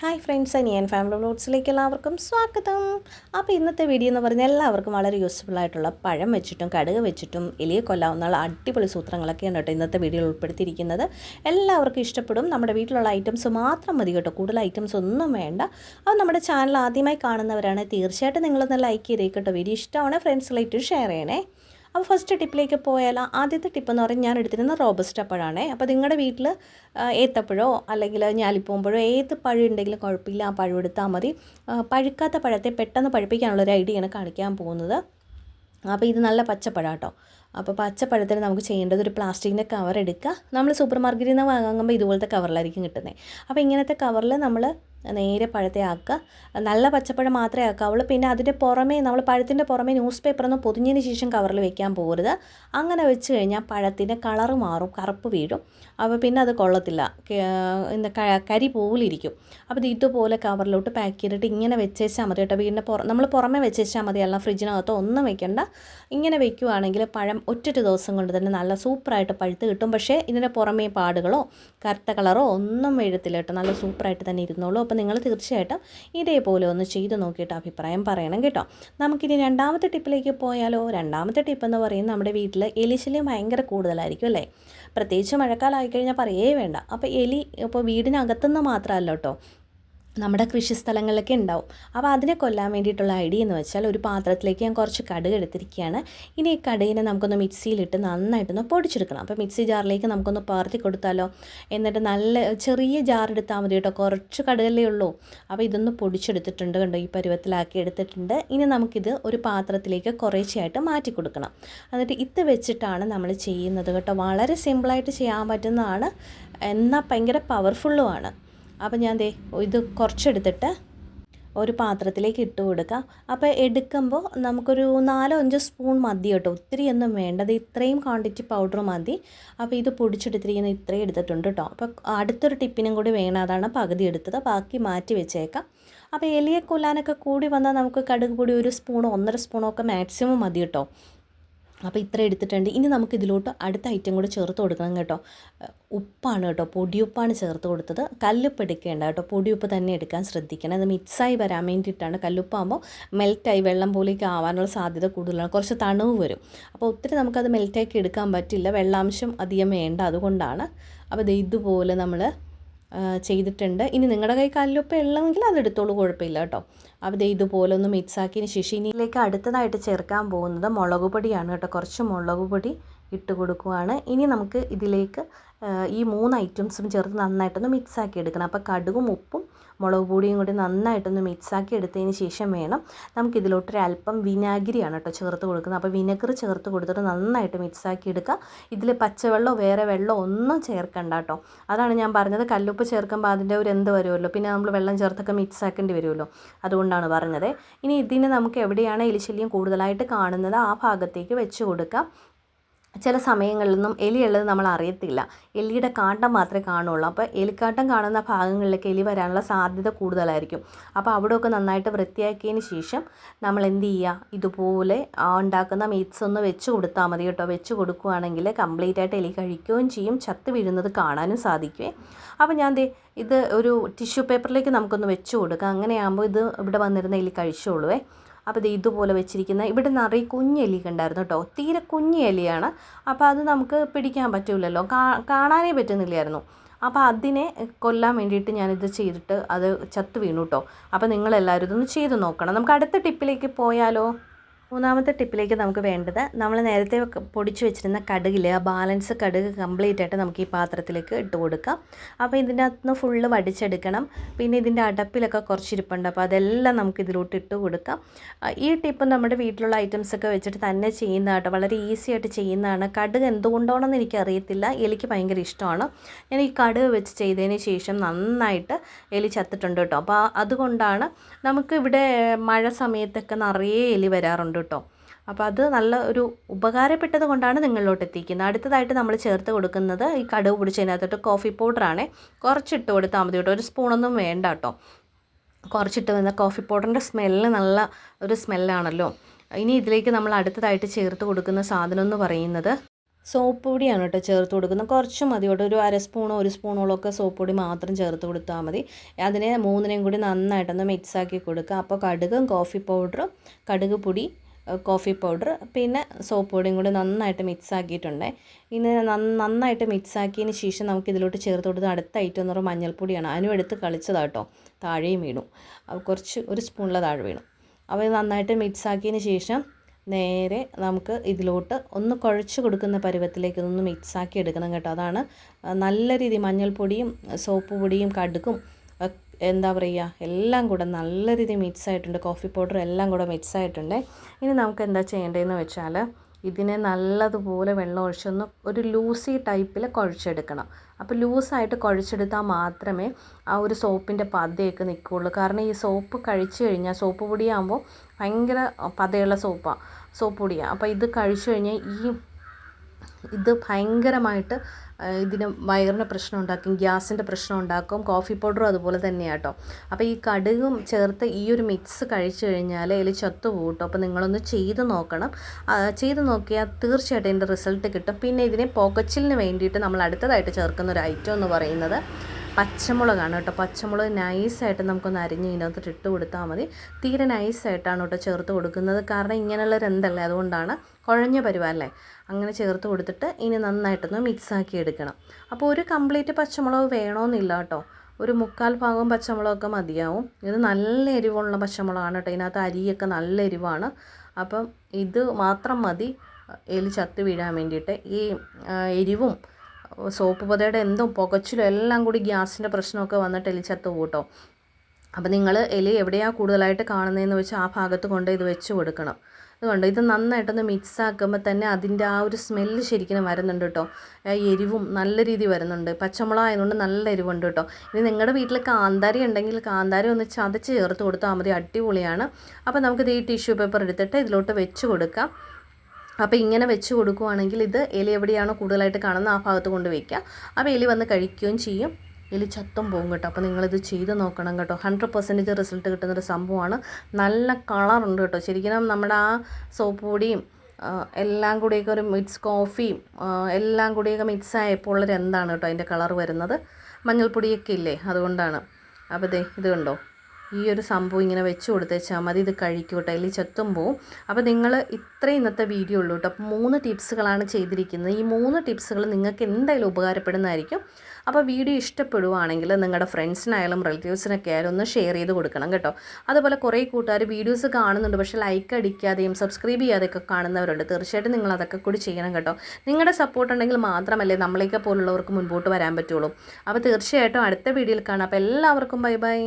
Hi friends ഞാൻ family വ്ലോഗ്സിലേക്ക് എല്ലാവർക്കും സ്വാഗതം. അപ്പോൾ ഇന്നത്തെ വീഡിയോ എന്ന് പറഞ്ഞാൽ എല്ലാവർക്കും വളരെ യൂസ്ഫുൾ ആയിട്ടുള്ള പഴം വെച്ചിട്ടും കടുക് വെച്ചിട്ടും എലിയെ കൊല്ലാവുന്ന അടിപൊളി സൂത്രങ്ങളൊക്കെയാണ് കേട്ടോ ഇന്നത്തെ വീഡിയോയിൽ ഉൾപ്പെടുത്തിയിരിക്കുന്നത്. എല്ലാവർക്കും ഇഷ്ടപ്പെടും. നമ്മുടെ വീട്ടിലുള്ള ഐറ്റംസ് മാത്രം മതി കേട്ടോ. കൂടുതൽ ഐറ്റംസ് ഒന്നും വേണ്ട. അത് നമ്മുടെ ചാനൽ ആദ്യമായി കാണുന്നവരാണ് തീർച്ചയായിട്ടും നിങ്ങളൊന്ന് ലൈക്ക് ചെയ്തേക്കട്ടോ വീഡിയോ ഇഷ്ടമാണ് ഫ്രണ്ട്സിലായിട്ട് ഷെയർ ചെയ്യണേ. അപ്പോൾ ഫസ്റ്റ് ടിപ്പിലേക്ക് പോയാൽ ആദ്യത്തെ ടിപ്പ് എന്ന് പറഞ്ഞാൽ ഞാൻ എടുത്തിരുന്ന റോബസ്റ്റ് പഴമാണേ അപ്പോൾ നിങ്ങളുടെ വീട്ടിൽ ഏത്തപ്പഴോ അല്ലെങ്കിൽ ഞാലിപ്പോകുമ്പോഴോ ഏത് പഴം ഉണ്ടെങ്കിലും കുഴപ്പമില്ല ആ പഴം എടുത്താൽ മതി. പഴുക്കാത്ത പഴത്തെ പെട്ടെന്ന് പഴുപ്പിക്കാനുള്ളൊരു ഐഡിയയാണ് കാണിക്കാൻ പോകുന്നത്. അപ്പോൾ ഇത് നല്ല പച്ചപ്പഴം കേട്ടോ. അപ്പോൾ പച്ചപ്പഴത്തിന് നമുക്ക് ചെയ്യേണ്ടത് ഒരു പ്ലാസ്റ്റിക്കിന്റെ കവർ എടുക്കുക. നമ്മൾ സൂപ്പർ മാർക്കറ്റിൽ നിന്ന് വാങ്ങുമ്പോൾ ഇതുപോലത്തെ കവറിലായിരിക്കും കിട്ടുന്നത്. അപ്പോൾ ഇങ്ങനത്തെ കവറിൽ നമ്മൾ നേരെ പഴത്തെ ആക്കുക. നല്ല പച്ചപ്പഴം മാത്രമേ ആക്കാവുള്ളൂ. പിന്നെ അതിന്റെ പുറമേ നമ്മൾ പഴത്തിന്റെ പുറമേ ന്യൂസ് പേപ്പറൊന്നും പൊതിഞ്ഞതിന് ശേഷം കവറിൽ വെക്കാൻ പോകരുത് അങ്ങനെ വെച്ച് കഴിഞ്ഞാൽ പഴത്തിന്റെ കളർ മാറും കറുപ്പ് വീഴും. അപ്പോൾ പിന്നെ അത് കൊള്ളത്തില്ല. എന്താ കരി പോലിരിക്കും. അപ്പോൾ ഇത് ഇതുപോലെ കവറിലോട്ട് പാക്ക് ചെയ്തിട്ട് ഇങ്ങനെ വെച്ചേച്ചാൽ മതി കേട്ടോ. വീടിന്റെ പുറ നമ്മൾ പുറമേ വെച്ചേച്ചാൽ മതി. അല്ല ഫ്രിഡ്ജിനകത്തോ ഒന്നും വെക്കണ്ട. ഇങ്ങനെ വെക്കുവാണെങ്കിൽ പഴം ഒറ്റ ദിവസം കൊണ്ട് തന്നെ നല്ല സൂപ്പറായിട്ട് പഴുത്ത് കിട്ടും. പക്ഷേ ഇതിന്റെ പുറമേ പാടുകളോ കറുത്ത കളറോ ഒന്നും വീഴത്തില്ല കേട്ടോ. നല്ല സൂപ്പറായിട്ട് തന്നെ ഇരുന്നോളൂ. നിങ്ങൾ തീർച്ചയായിട്ടും ഇതേപോലെ ഒന്ന് ചെയ്ത് നോക്കിയിട്ട് അഭിപ്രായം പറയണം കേട്ടോ. നമുക്കിനി രണ്ടാമത്തെ ടിപ്പിലേക്ക് പോയാലോ? രണ്ടാമത്തെ ടിപ്പ് എന്ന് പറയുന്നത് നമ്മുടെ വീട്ടിൽ എലിശല്യം ഭയങ്കര കൂടുതലായിരിക്കും അല്ലേ? പ്രത്യേകിച്ച് മഴക്കാലമായി ആയിക്കഴിഞ്ഞാൽ പറയേ വേണ്ട. അപ്പോൾ എലി ഇപ്പോൾ വീടിനകത്തുനിന്ന് മാത്രമല്ല കേട്ടോ. നമ്മുടെ കൃഷി കൃഷിസ്ഥലങ്ങളിലൊക്കെ ഉണ്ടാവും. അപ്പോൾ അതിനെ കൊല്ലാൻ വേണ്ടിയിട്ടുള്ള ഐഡിയ എന്ന് വെച്ചാൽ ഒരു പാത്രത്തിലേക്ക് ഞാൻ കുറച്ച് കടുക് എടുത്തിരിക്കുകയാണ്. ഇനി ഈ കടുകിനെ നമുക്കൊന്ന് മിക്സിയിലിട്ട് നന്നായിട്ടൊന്ന് പൊടിച്ചെടുക്കണം. അപ്പോൾ മിക്സി ജാറിലേക്ക് നമുക്കൊന്ന് പകർത്തി കൊടുത്താലോ? എന്നിട്ട് നല്ല ചെറിയ ജാർ എടുത്താൽ മതി കേട്ടോ. കുറച്ച് കടുകല്ലേ ഉള്ളൂ. അപ്പോൾ ഇതൊന്ന് പൊടിച്ചെടുത്തിട്ടുണ്ട് കണ്ടോ? ഈ പരുവത്തിലാക്കി എടുത്തിട്ടുണ്ട്. ഇനി നമുക്കിത് ഒരു പാത്രത്തിലേക്ക് കുറേശ്ശെയായിട്ട് മാറ്റി കൊടുക്കണം. എന്നിട്ട് ഇത് വെച്ചിട്ടാണ് നമ്മൾ ചെയ്യുന്നത് കേട്ടോ. വളരെ സിമ്പിളായിട്ട് ചെയ്യാൻ പറ്റുന്നതാണ്. എന്നാൽ ഭയങ്കര പവർഫുള്ളുമാണ് അപ്പോൾ ഞാൻ ദേ ഇത് കുറച്ചെടുത്തിട്ട് ഒരു പാത്രത്തിലേക്ക് ഇട്ട് കൊടുക്കാം. അപ്പോൾ എടുക്കുമ്പോൾ നമുക്കൊരു നാലോ അഞ്ചോ സ്പൂൺ മതി കേട്ടോ. ഒത്തിരി ഒന്നും വേണ്ടത് ഇത്രയും ക്വാണ്ടിറ്റി പൗഡർ മതി. അപ്പോൾ ഇത് പൊടിച്ചെടുത്തിരിക്കുന്ന ഇത്രയും എടുത്തിട്ടുണ്ട് കേട്ടോ. അപ്പോൾ അടുത്തൊരു ടിപ്പിനും കൂടി വേണം. അതാണ് പകുതി എടുത്തത്. ബാക്കി മാറ്റി വെച്ചേക്കാം. അപ്പോൾ എലിയെ കൊല്ലാനൊക്കെ കൂടി വന്നാൽ നമുക്ക് കടുക് പൊടി ഒരു സ്പൂണോ ഒന്നര സ്പൂണോ ഒക്കെ മാക്സിമം മതി കേട്ടോ. അപ്പോൾ ഇത്ര എടുത്തിട്ടുണ്ട്. ഇനി നമുക്ക് ഇതിലോട്ട് അടുത്ത ഐറ്റം കൂടെ ചേർത്ത് കൊടുക്കണം കേട്ടോ. ഉപ്പാണ് കേട്ടോ. പൊടിയുപ്പാണ് ചേർത്ത് കൊടുത്തത്. കല്ലുപ്പ് എടുക്കേണ്ട കേട്ടോ. പൊടിയുപ്പ് തന്നെ എടുക്കാൻ ശ്രദ്ധിക്കണം. അത് മിക്സായി വരാൻ വേണ്ടിയിട്ടാണ് കല്ലുപ്പാകുമ്പോൾ മെൽറ്റായി വെള്ളം പോലേക്ക് ആവാനുള്ള സാധ്യത കൂടുതലാണ്. കുറച്ച് തണുവ് വരും. അപ്പോൾ ഒത്തിരി നമുക്കത് മെൽറ്റാക്കി എടുക്കാൻ പറ്റില്ല. വെള്ളാംശം അധികം വേണ്ട അതുകൊണ്ടാണ്. അപ്പോൾ ദേ ഇതുപോലെ നമ്മൾ ചെയ്തിട്ടുണ്ട്. ഇനി നിങ്ങളുടെ കൈ കല്ലുപ്പ് ഉള്ളതെങ്കിൽ അതെടുത്തോളൂ കുഴപ്പമില്ല കേട്ടോ. അപ്പോൾ ഇതുപോലെ ഒന്ന് മിക്സ് ആക്കിയതിന് ശേഷം ഇനിയിലേക്ക് അടുത്തതായിട്ട് ചേർക്കാൻ പോകുന്നത് മുളക് പൊടിയാണ് കേട്ടോ. കുറച്ച് മുളക് പൊടി ഇട്ട് കൊടുക്കുവാണ്. ഇനി നമുക്ക് ഇതിലേക്ക് ഈ മൂന്ന് ഐറ്റംസും ചേർത്ത് നന്നായിട്ടൊന്ന് മിക്സാക്കി എടുക്കണം. അപ്പോൾ കടുകും ഉപ്പും മുളക് പൊടിയും കൂടി നന്നായിട്ടൊന്ന് മിക്സാക്കി എടുത്തതിന് ശേഷം വേണം നമുക്കിതിലോട്ടൊരു അല്പം വിനാഗിരിയാണ് കേട്ടോ ചേർത്ത് കൊടുക്കുന്നത്. അപ്പോൾ വിനെഗർ ചേർത്ത് കൊടുത്തിട്ട് നന്നായിട്ട് മിക്സാക്കി എടുക്കുക ഇതിൽ പച്ചവെള്ളമോ വേറെ വെള്ളമോ ഒന്നും ചേർക്കണ്ട കേട്ടോ അതാണ് ഞാൻ പറഞ്ഞത്. കല്ലുപ്പ് ചേർക്കുമ്പോൾ അതിന്റെ ഒരു എന്ത് വരുമല്ലോ പിന്നെ നമ്മൾ വെള്ളം ചേർത്തൊക്കെ മിക്സാക്കേണ്ടി വരുമല്ലോ അതുകൊണ്ടാണ് പറഞ്ഞത്. ഇനി ഇതിന് നമുക്ക് എവിടെയാണ് എലിശല്യം കൂടുതലായിട്ട് കാണുന്നത്? ആ ഭാഗത്തേക്ക് വെച്ച് കൊടുക്കാം. ചില സമയങ്ങളിലൊന്നും എലിയുള്ളത് നമ്മൾ അറിയത്തില്ല. എലിയുടെ കാട്ടം മാത്രമേ കാണുള്ളൂ. അപ്പോൾ എലിക്കാട്ടം കാണുന്ന ഭാഗങ്ങളിലേക്ക് എലി വരാനുള്ള സാധ്യത കൂടുതലായിരിക്കും. അപ്പോൾ അവിടെയൊക്കെ നന്നായിട്ട് വൃത്തിയാക്കിയതിന് ശേഷം നമ്മൾ എന്ത് ചെയ്യുക? ഇതുപോലെ ഉണ്ടാക്കുന്ന മീറ്റ്സ് ഒന്ന് വെച്ച് കൊടുത്താൽ മതി കേട്ടോ. വെച്ച് കൊടുക്കുകയാണെങ്കിൽ കംപ്ലീറ്റ് ആയിട്ട് എലി കഴിക്കുകയും ചെയ്യും. ചത്ത് വീഴുന്നത് കാണാനും സാധിക്കുമേ അപ്പോൾ ഞാൻ ദേ ഇത് ഒരു ടിഷ്യൂ പേപ്പറിലേക്ക് നമുക്കൊന്ന് വെച്ച് കൊടുക്കാം. അങ്ങനെയാകുമ്പോൾ ഇത് ഇവിടെ വന്നിരുന്ന എലി കഴിച്ചോളുവേ. അപ്പോൾ ഇത് ഇതുപോലെ വെച്ചിരിക്കുന്ന ഇവിടെ നിറയെ കുഞ്ഞ് എലിയൊക്കെ ഉണ്ടായിരുന്നു കേട്ടോ. തീരെ കുഞ്ഞ് എലിയാണ് അപ്പോൾ അത് നമുക്ക് പിടിക്കാൻ പറ്റില്ലല്ലോ കാണാനേ പറ്റുന്നില്ലായിരുന്നു. അപ്പോൾ അതിനെ കൊല്ലാൻ വേണ്ടിയിട്ട് ഞാനിത് ചെയ്തിട്ട് അത് ചത്തു വീണു കേട്ടോ. അപ്പോൾ നിങ്ങളെല്ലാവരും ഇതൊന്ന് ചെയ്ത് നോക്കണം. നമുക്ക് അടുത്ത ടിപ്പിലേക്ക് പോയാലോ? മൂന്നാമത്തെ ടിപ്പിലേക്ക് നമുക്ക് വേണ്ടത് നമ്മൾ നേരത്തെ പൊടിച്ചു വെച്ചിരുന്ന കടുകിൽ ആ ബാലൻസ് കടുക് കംപ്ലീറ്റ് ആയിട്ട് നമുക്ക് ഈ പാത്രത്തിലേക്ക് ഇട്ട് കൊടുക്കാം. അപ്പോൾ ഇതിന്റെ അകത്തുനിന്ന് ഫുള്ള് വടിച്ചെടുക്കണം. പിന്നെ ഇതിന്റെ അടപ്പിലൊക്കെ കുറച്ച് ഇരിപ്പുണ്ട് അപ്പോൾ അതെല്ലാം നമുക്ക് ഇതിലോട്ട് ഇട്ട് കൊടുക്കാം. ഈ ടിപ്പ് നമ്മുടെ വീട്ടിലുള്ള ഐറ്റംസ് ഒക്കെ വെച്ചിട്ട് തന്നെ ചെയ്യുന്നതാട്ടോ വളരെ ഈസി ആയിട്ട് ചെയ്യുന്നതാണ്. കടുക് എന്തുകൊണ്ടാണെന്ന് എനിക്കറിയത്തില്ല. എലിക്ക് ഭയങ്കര ഇഷ്ടമാണ്. ഞാൻ ഈ കടുക് വെച്ച് ചെയ്തതിന് ശേഷം നന്നായിട്ട് എലി ചത്തിട്ടുണ്ട് കേട്ടോ. അപ്പോൾ അതുകൊണ്ടാണ് നമുക്ക് ഇവിടെ മഴ സമയത്തൊക്കെ നിറയെ എലി വരാറുണ്ട് കേട്ടോ അപ്പോൾ അത് നല്ല ഒരു ഉപകാരപ്പെട്ടത് കൊണ്ടാണ് നിങ്ങളിലോട്ട് എത്തിക്കുന്നത്. അടുത്തതായിട്ട് നമ്മൾ ചേർത്ത് കൊടുക്കുന്നത് ഈ കടുവ് പിടിച്ചതിനകത്തോട്ട് കോഫി പൗഡറാണ് കുറച്ചിട്ട് കൊടുത്താൽ മതി കേട്ടോ. ഒരു സ്പൂണൊന്നും വേണ്ട കേട്ടോ. കുറച്ചിട്ട് വന്ന കോഫി പൗഡറിന്റെ സ്മെല്ല് നല്ല ഒരു സ്മെല്ലാണല്ലോ ഇനി ഇതിലേക്ക് നമ്മൾ അടുത്തതായിട്ട് ചേർത്ത് കൊടുക്കുന്ന സാധനം എന്ന് പറയുന്നത് സോപ്പ് പൊടിയാണ് കേട്ടോ ചേർത്ത് കൊടുക്കുന്നത്. കുറച്ച് മതി കേട്ടോ. ഒരു അര സ്പൂണോ ഒരു സ്പൂണോളോ ഒക്കെ സോപ്പ് പൊടി മാത്രം ചേർത്ത് കൊടുത്താൽ മതി. അതിനെ മൂന്നിനെയും കൂടി നന്നായിട്ടൊന്ന് മിക്സാക്കി കൊടുക്കുക. അപ്പോൾ കടുകും കോഫി പൗഡറും കടുക് പൊടി കോഫി പൗഡർ പിന്നെ സോപ്പ് പൊടിയും കൂടി നന്നായിട്ട് മിക്സ് ആക്കിയിട്ടുണ്ട്. ഇനി നന്നായിട്ട് മിക്സ് ആക്കിയതിന് ശേഷം നമുക്ക് ഇതിലോട്ട് ചേർത്ത് കൊടുത്ത് അടുത്ത ഐറ്റം എന്ന് പറയുമ്പോൾ മഞ്ഞൾപ്പൊടിയാണ്. അതിനും എടുത്ത് കളിച്ചതാട്ടോ താഴെയും വീണു. കുറച്ച് ഒരു സ്പൂണിലെ താഴെ വീണു. ഇത് നന്നായിട്ട് മിക്സ് ആക്കിയതിന് ശേഷം നേരെ നമുക്ക് ഇതിലോട്ട് ഒന്ന് കുഴച്ച് കൊടുക്കുന്ന പരുവത്തിലേക്ക് ഒന്ന് മിക്സാക്കി എടുക്കണം കേട്ടോ. അതാണ് നല്ല രീതി മഞ്ഞൾപ്പൊടിയും സോപ്പ് പൊടിയും കടുകും എന്താ പറയുക എല്ലാം കൂടെ നല്ല രീതിയിൽ മിക്സ് ആയിട്ടുണ്ട്. കോഫി പൗഡർ എല്ലാം കൂടെ മിക്സ് ആയിട്ടുണ്ട്. ഇനി നമുക്ക് എന്താ ചെയ്യേണ്ടതെന്ന് വെച്ചാൽ ഇതിനെ നല്ലതുപോലെ വെള്ളം ഒഴിച്ചൊന്ന് ഒരു ലൂസി ടൈപ്പിൽ കുഴച്ചെടുക്കണം. അപ്പോൾ ലൂസായിട്ട് കുഴച്ചെടുത്താൽ മാത്രമേ ആ ഒരു സോപ്പിന്റെ പതയൊക്കെ നിൽക്കുകയുള്ളൂ കാരണം ഈ സോപ്പ് കഴിച്ചു കഴിഞ്ഞാൽ സോപ്പ് പൊടിയാകുമ്പോൾ ഭയങ്കര പതയുള്ള സോപ്പാണ് സോപ്പ് പൊടിയാണ് അപ്പോൾ ഇത് കഴിച്ചു കഴിഞ്ഞാൽ ഈ ഇത് ഭയങ്കരമായിട്ട് ഇതിന് വയറിന് പ്രശ്നം ഉണ്ടാക്കും ഗ്യാസിന്റെ പ്രശ്നം ഉണ്ടാക്കും കോഫി പൗഡറും അതുപോലെ തന്നെയാണ് കേട്ടോ അപ്പോൾ ഈ കടുകും ചേർത്ത് ഈ ഒരു മിക്സ് കഴിച്ചു കഴിഞ്ഞാൽ അതിൽ ചത്തു കൂട്ടും അപ്പോൾ നിങ്ങളൊന്ന് ചെയ്ത് നോക്കണം. ചെയ്ത് നോക്കിയാൽ തീർച്ചയായിട്ടും ഇതിന്റെ റിസൾട്ട് കിട്ടും. പിന്നെ ഇതിനെ പോക്കച്ചിലിന് വേണ്ടിയിട്ട് നമ്മൾ അടുത്തതായിട്ട് ചേർക്കുന്ന ഒരു ഐറ്റം എന്ന് പറയുന്നത് പച്ചമുളകാണ് കേട്ടോ. പച്ചമുളക് നൈസായിട്ട് നമുക്കൊന്ന് അരിഞ്ഞ് ഇതിനകത്ത് ഇട്ട് കൊടുത്താൽ മതി. തീരെ നൈസായിട്ടാണ് കേട്ടോ ചേർത്ത് കൊടുക്കുന്നത്. കാരണം ഇങ്ങനെയുള്ള രന്തല്ലേ? അതുകൊണ്ടാണ് കുഴഞ്ഞ പരുവല്ലേ അങ്ങനെ ചേർത്ത് കൊടുത്തിട്ട് ഇനി നന്നായിട്ടൊന്ന് മിക്സാക്കി എടുക്കണം. അപ്പോൾ ഒരു കംപ്ലീറ്റ് പച്ചമുളക് വേണമെന്നില്ല കേട്ടോ. ഒരു മുക്കാൽ ഭാഗം പച്ചമുളകൊക്കെ മതിയാവും. ഇത് നല്ല എരിവുള്ള പച്ചമുളകാണ് കേട്ടോ. ഇതിനകത്ത് അരിയൊക്കെ നല്ല എരിവാണ്. അപ്പം ഇത് മാത്രം മതി. എലി ചത്ത് വീഴാൻ വേണ്ടിയിട്ട്. ഈ എരിവും സോപ്പ് പതയുടെ എന്തും പുകച്ചിലും എല്ലാം കൂടി ഗ്യാസിന്റെ പ്രശ്നമൊക്കെ വന്നിട്ട് എലി ചത്തു കൂട്ടോ അപ്പോൾ നിങ്ങൾ എലി എവിടെയാണ് കൂടുതലായിട്ട് കാണുന്നതെന്ന് വെച്ചാൽ ആ ഭാഗത്ത് കൊണ്ട് ഇത് വെച്ച് കൊടുക്കണം. അതുകൊണ്ട് ഇത് നന്നായിട്ടൊന്ന് മിക്സ് ആക്കുമ്പോൾ തന്നെ അതിന്റെ ആ ഒരു സ്മെല്ല് ശരിക്കും വരുന്നുണ്ട് കേട്ടോ. എരിവും നല്ല രീതി വരുന്നുണ്ട്. പച്ചമുളക് ആയതുകൊണ്ട് നല്ല എരിവുണ്ട് കേട്ടോ. ഇനി നിങ്ങളുടെ വീട്ടിൽ കാന്താരി ഉണ്ടെങ്കിൽ കാന്താരി ഒന്ന് ചതച്ച് ചേർത്ത് കൊടുത്താൽ മതി. അടിപൊളിയാണ്. അപ്പോൾ നമുക്കിത് ഈ ടിഷ്യൂ പേപ്പർ എടുത്തിട്ട് ഇതിലോട്ട് വെച്ച് കൊടുക്കാം. അപ്പോൾ ഇങ്ങനെ വെച്ച് കൊടുക്കുവാണെങ്കിൽ ഇത് എലി എവിടെയാണോ കൂടുതലായിട്ട് കാണുന്നത് ആ ഭാഗത്ത് കൊണ്ട് വയ്ക്കുക. അപ്പോൾ എലി വന്ന് കഴിക്കുകയും ചെയ്യും. എലി ചത്തും പോകും കേട്ടോ. അപ്പോൾ നിങ്ങളിത് ചെയ്ത് നോക്കണം കേട്ടോ. ഹൺഡ്രഡ് പെർസെന്റേജ് റിസൾട്ട് കിട്ടുന്നൊരു സംഭവമാണ്. നല്ല കളറുണ്ട് കേട്ടോ. ശരിക്കും നമ്മുടെ ആ സോപ്പ് പൊടിയും എല്ലാം കൂടിയൊക്കെ ഒരു മിക്സ് കോഫിയും എല്ലാം കൂടിയൊക്കെ മിക്സ് ആയപ്പോൾ ഉള്ളൊരു എന്താണ് കേട്ടോ അതിന്റെ കളർ വരുന്നത്? മഞ്ഞൾപ്പൊടിയൊക്കെ ഇല്ലേ? അതുകൊണ്ടാണ്. അപ്പോൾ ദേ ഇത് കണ്ടോ? ഈ ഒരു സംഭവം ഇങ്ങനെ വെച്ച് കൊടുത്തേച്ചാൽ മതി ഇത് കഴിക്കൂട്ടോ അതിൽ ചെത്തും പോവും. അപ്പോൾ നിങ്ങൾ ഇത്രയും ഇന്നത്തെ വീഡിയോ ഉള്ളൂ കേട്ടോ. അപ്പോൾ മൂന്ന് ടിപ്സുകളാണ് ചെയ്തിരിക്കുന്നത്. ഈ മൂന്ന് ടിപ്സുകൾ നിങ്ങൾക്ക് എന്തായാലും ഉപകാരപ്പെടുന്നതായിരിക്കും. അപ്പോൾ വീഡിയോ ഇഷ്ടപ്പെടുവാണെങ്കിൽ നിങ്ങളുടെ ഫ്രണ്ട്സിനായാലും റിലേറ്റീവ്സിനൊക്കെ ആയാലും ഒന്ന് ഷെയർ ചെയ്ത് കൊടുക്കണം കേട്ടോ. അതുപോലെ കുറേ കൂട്ടുകാർ വീഡിയോസ് കാണുന്നുണ്ട്. പക്ഷേ ലൈക്ക് അടിക്കാതെയും സബ്സ്ക്രൈബ് ചെയ്യാതെയൊക്കെ കാണുന്നവരുണ്ട്. തീർച്ചയായിട്ടും നിങ്ങൾ അതൊക്കെ കൂടി ചെയ്യണം കേട്ടോ. നിങ്ങളുടെ സപ്പോർട്ട് ഉണ്ടെങ്കിൽ മാത്രമല്ലേ നമ്മളെയൊക്കെ പോലുള്ളവർക്ക് മുൻപോട്ട് വരാൻ പറ്റുള്ളൂ. അപ്പോൾ തീർച്ചയായിട്ടും അടുത്ത വീഡിയോയിൽ കാണാം. അപ്പോൾ എല്ലാവർക്കും ബൈ ബൈ.